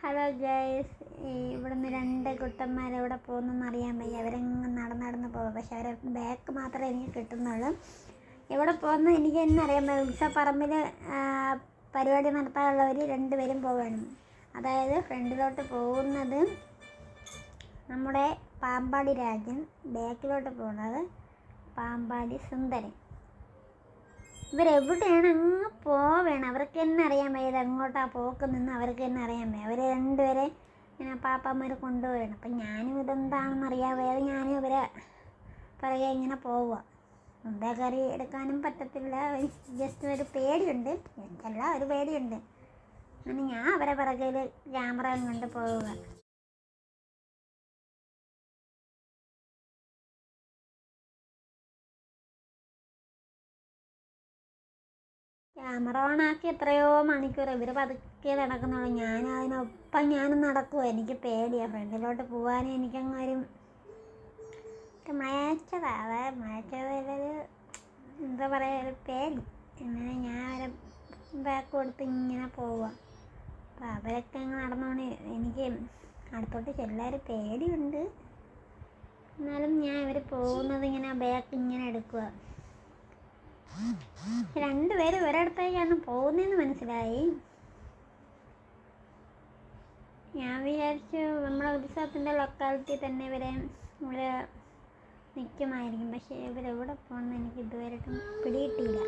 Hello guys ഇവിടുന്ന് രണ്ട് കുട്ടന്മാർ എവിടെ പോകുന്നെന്ന് അറിയാൻ വയ്യ. അവരങ്ങ് നടന്ന് നടന്ന് പോകും. പക്ഷെ അവരെ ബാക്ക് മാത്രമേ എനിക്ക് കിട്ടുന്നുള്ളൂ. എവിടെ പോകുന്നു? എനിക്ക് തന്നെ അറിയാൻ വയ്യ. ഉത്സവപ്പറമ്പിൽ പരിപാടി നടത്താനുള്ളവർ രണ്ടുപേരും പോവുകയാണ് അതായത് ഫ്രണ്ടിലോട്ട് പോകുന്നത് നമ്മുടെ പാമ്പാടി രാജൻ ബാക്കിലോട്ട് പോകുന്നത് പാമ്പാടി സുന്ദരൻ. ഇവരെവിടെയാണ്? അങ്ങ് പോവേണം. അവർക്ക് തന്നെ അറിയാൻ വയ്യത് ഇത് പോക്കുന്നതെന്ന് അവർക്ക് തന്നെ അറിയാൻ വയ്യ. അവർ രണ്ടുപേരെ ഇങ്ങനെ പാപ്പന്മാർ കൊണ്ടുപോവുകയാണ് അപ്പം ഞാനും ഇതെന്താണെന്ന് അറിയാൻ വയ്യാതെ ഞാനും ഇവരെ പുറകെ ഇങ്ങനെ പോവുക എന്താ കറി എടുക്കാനും പറ്റത്തില്ല. ജസ്റ്റ് ഒരു പേടിയുണ്ട്. എനിക്കല്ല ഒരു പേടിയുണ്ട്. അങ്ങനെ ഞാൻ അവരെ പിറകിൽ ക്യാമറ കൊണ്ട് പോവുക ക്യാമറ ഓൺ ആക്കി എത്രയോ മണിക്കൂർ ഇവർ പതുക്കെ നടക്കുന്നുള്ളൂ. ഞാൻ അതിനൊപ്പം ഞാനും നടക്കുമോ എനിക്ക് പേടിയാണ് ഫ്രണ്ടിലോട്ട് പോകാനും എനിക്കങ്ങാരും മയച്ചതാ. അതായത് മയച്ചതൊരു എന്താ പറയുക ഒരു പേടി. അങ്ങനെ ഞാൻ അവരെ ബാക്ക് കൊടുത്ത് ഇങ്ങനെ പോവുക അപ്പോൾ അവരൊക്കെ അങ്ങ് നടന്നോണ്ട് എനിക്ക് അടുത്തോട്ട് ചെല്ലാൻ പേടിയുണ്ട്. എന്നാലും ഞാൻ ഇവർ പോകുന്നത് ഇങ്ങനെ ബാക്ക് ഇങ്ങനെ എടുക്കുക രണ്ടുപേരും ഒരിടത്തേക്കാണ് പോകുന്നതെന്ന് മനസ്സിലായി. ഞാൻ വിചാരിച്ചു നമ്മുടെ ഉത്സവത്തിന്റെ ലൊക്കാലിറ്റി തന്നെ ഇവരെ ഇവിടെ നിൽക്കുമായിരിക്കും. പക്ഷേ ഇവരെവിടെ പോകണമെന്ന് എനിക്ക് ഇതുവരെയായിട്ടും പിടികിട്ടിയില്ല.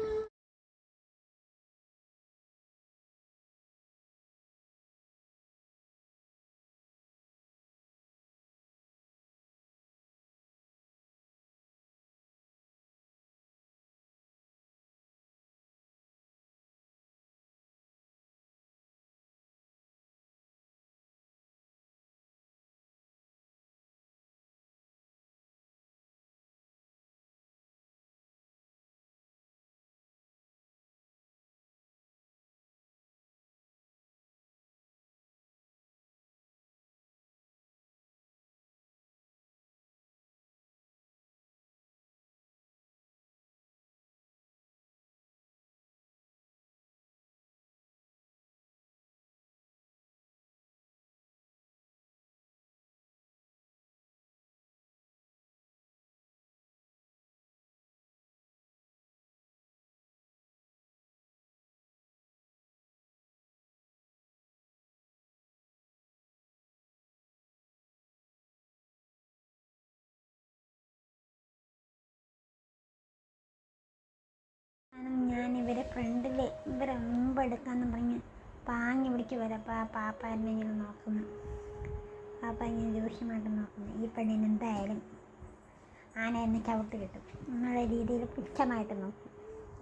ഫ്രണ്ടിൽ ഇവരെ മുമ്പ് എടുക്കാമെന്ന് പറഞ്ഞ് പാങ്ങി പിടിക്ക് പാപ്പ എന്നെ ഇങ്ങനെ നോക്കുന്നു. പാപ്പ ഇങ്ങനെ രൂക്ഷമായിട്ട് നോക്കുന്നു. ഈ പെണ്ണിന് എന്തായാലും ആന എന്നെ ചവിട്ട് കിട്ടും. എന്നുള്ള രീതിയിൽ പുച്ഛമായിട്ട് നോക്കും.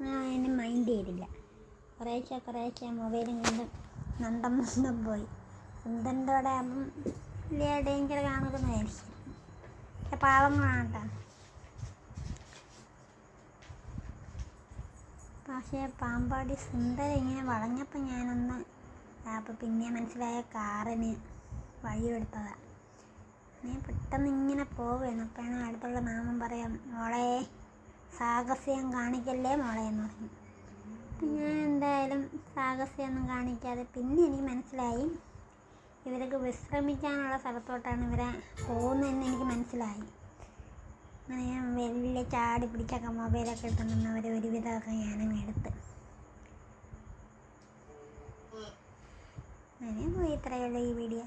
ആ എന്നെ മൈൻഡ് ചെയ്തില്ല. കുറേശ്ശെ കുറേശ്ശെ മൊബൈലും കൊണ്ട് നന്ദം നന്ദം പോയി. സുന്ദരന്റെ അവിടെ ആകുമ്പം വലിയ ഡേഞ്ചർ കാണുന്നതായിരിക്കും പക്ഷെ പാവങ്ങളാണ് കേട്ടോ. പക്ഷേ പാമ്പാടി സുന്ദരം ഇങ്ങനെ വളഞ്ഞപ്പോൾ ഞാനൊന്ന് അപ്പോൾ പിന്നെ മനസ്സിലായ കാറിന് വഴിയെടുത്തതാണ് ഞാൻ പെട്ടെന്ന് ഇങ്ങനെ പോവുകയാണ് അപ്പോഴാണ് അടുത്തുള്ള നാമം പറയാം മോളെ സാഹസ്യം കാണിക്കല്ലേ മോളെ എന്ന് പറഞ്ഞു. ഞാൻ എന്തായാലും സാഹസ്യമൊന്നും കാണിക്കാതെ പിന്നെ എനിക്ക് മനസ്സിലായി. ഇവർക്ക് വിശ്രമിക്കാനുള്ള സ്ഥലത്തോട്ടാണ് ഇവരെ പോകുന്നതെന്ന് എനിക്ക് മനസ്സിലായി. അങ്ങനെ ഞാൻ വലിയ ചാടി പിടിച്ചൊക്കെ മൊബൈലൊക്കെ എടുത്തുകൊണ്ടുവന്ന് അവർ ഒരുവിധമൊക്കെ ഞാനും എടുത്ത്. അങ്ങനെ പോയി ഇത്രയേ ഉള്ളൂ ഈ വീഡിയോ.